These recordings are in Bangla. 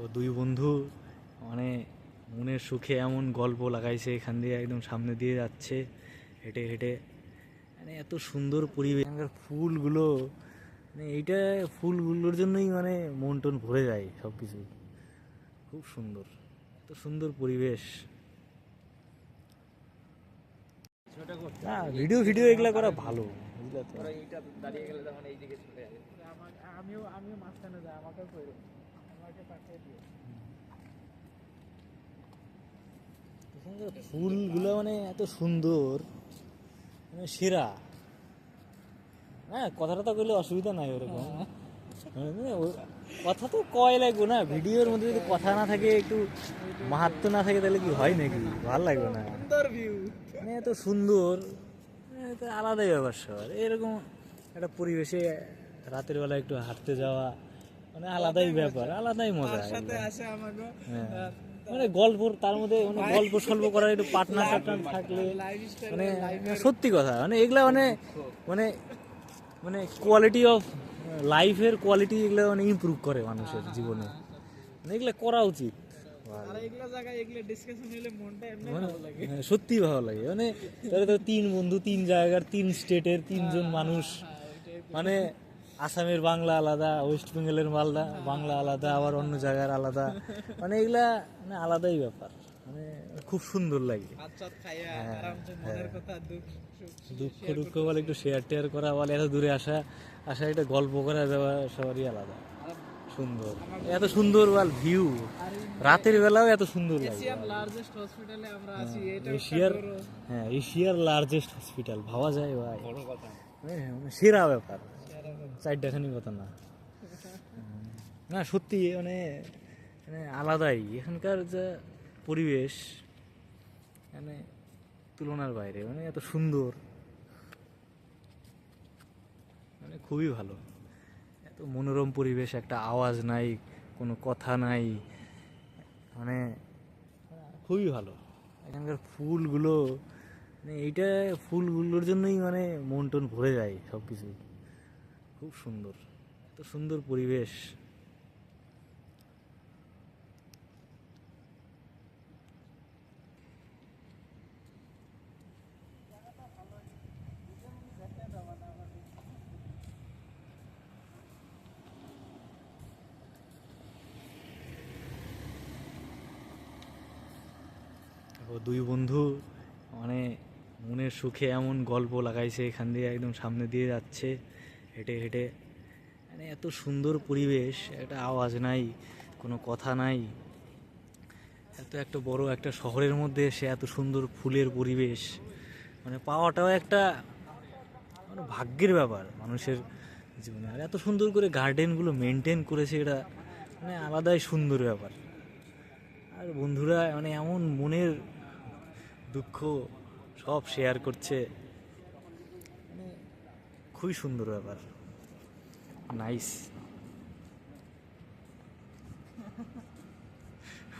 ও দুই বন্ধু মানে মনের সুখে এমন গল্প লাগাইছে এখান দিয়ে একদম সামনে দিয়ে যাচ্ছে হেঁটে হেঁটে। মানে এত সুন্দর পরিবেশ ফুলগুলো মানে এইটা ফুলগুলোর জন্যই মানে মন টন ভরে যায় সব কিছু খুব সুন্দর এত সুন্দর পরিবেশ। না ভিডিও ভিডিও এগুলা করা ভালো। বুঝলা তো আমিও আমিও মাঝখানে যাই আমাকেও ফুলগুলো মানে এত সুন্দর মানে সেরা। হ্যাঁ কথাটা তো কইলে অসুবিধা নাই ওরকম। মানে কথা তো কয় লাগবে না ভিডিওর মধ্যে যদি কথা না থাকে একটু মাহাত্ম না থাকে তাহলে কি হয় নাকি? ভালো লাগবে না। মানে এত সুন্দর মানে আলাদাই ব্যাপার স্যাপার এরকম একটা পরিবেশে রাতের বেলা একটু হাঁটতে যাওয়া মানে আলাদাই ব্যাপার আলাদাই মজা সাথে আসে আমাকে হ্যাঁ। মানে গল্প তার মধ্যে মানে গল্প সল্প করার একটু পার্টনার টার্টনার থাকলে মানে সত্যি কথা মানে এগুলা মানে মানে মানে কোয়ালিটি অফ লাইফের কোয়ালিটি এগুলো মানে ইমপ্রুভ করে মানুষের জীবনে। মানে এগুলো করা উচিত। মানে ভালো লাগে। হ্যাঁ, সত্যি ভালো লাগে। মানে তাহলে তো তিন বন্ধু তিন জায়গার তিন স্টেটের তিনজন মানুষ মানে আসামের বাংলা আলাদা ওয়েস্ট বেঙ্গলের মালদা বাংলা আলাদা আবার অন্য জায়গার আলাদা। মানে এগুলা মানে আলাদাই ব্যাপার। মানে খুব সুন্দর লাগে। হ্যাঁ, কথা দুঃখ দুঃখ বলে একটু শেয়ার টেয়ার করা বলে এত দূরে আসা আসা একটা গল্প করা যাওয়া সবারই আলাদা। সুন্দর। এত সুন্দর বল ভিউ রাতের বেলাও এত সুন্দর লাগে। এশিয়ার হ্যাঁ এশিয়ার লার্জেস্ট হসপিটাল ভাবা যায় ভাই। সেরা ব্যাপার। চারটাখানি কথা না। না, সত্যি মানে মানে আলাদাই। এখানকার যে পরিবেশ মানে তুলনার বাইরে মানে এত সুন্দর। মানে খুবই ভালো। এত মনোরম পরিবেশ, একটা আওয়াজ নাই, কোনো কথা নাই। মানে খুবই ভালো। এখানকার ফুলগুলো মানে এইটা ফুলগুলোর জন্যই মানে মন টন ভরে যায় সব কিছু খুব সুন্দর। এত সুন্দর পরিবেশ। ও দুই বন্ধু মানে মনের সুখে এমন গল্প লাগাইছে, এখান দিয়ে একদম সামনে দিয়ে যাচ্ছে। হেঁটে হেঁটে। মানে এত সুন্দর পরিবেশ, একটা আওয়াজ নাই, কোনো কথা নাই। এত একটা বড় একটা শহরের মধ্যে এসে এত সুন্দর ফুলের পরিবেশ। মানে পাওয়াটাও একটা মানে ভাগ্যের ব্যাপার মানুষের জীবনে। আর এত সুন্দর করে গার্ডেনগুলো মেনটেন করেছে এটা মানে আলাদাই সুন্দর ব্যাপার। আর বন্ধুরা মানে এমন মনের দুঃখ সব শেয়ার করছে। খুবই সুন্দর ব্যাপার। নাইস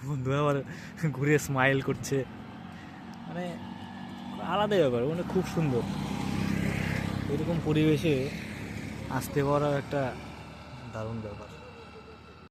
বন্ধু আবার ঘুরে স্মাইল করছে। মানে আলাদাই ব্যাপার মানে খুব সুন্দর। এরকম পরিবেশে আসতে পারার একটা দারুণ ব্যাপার।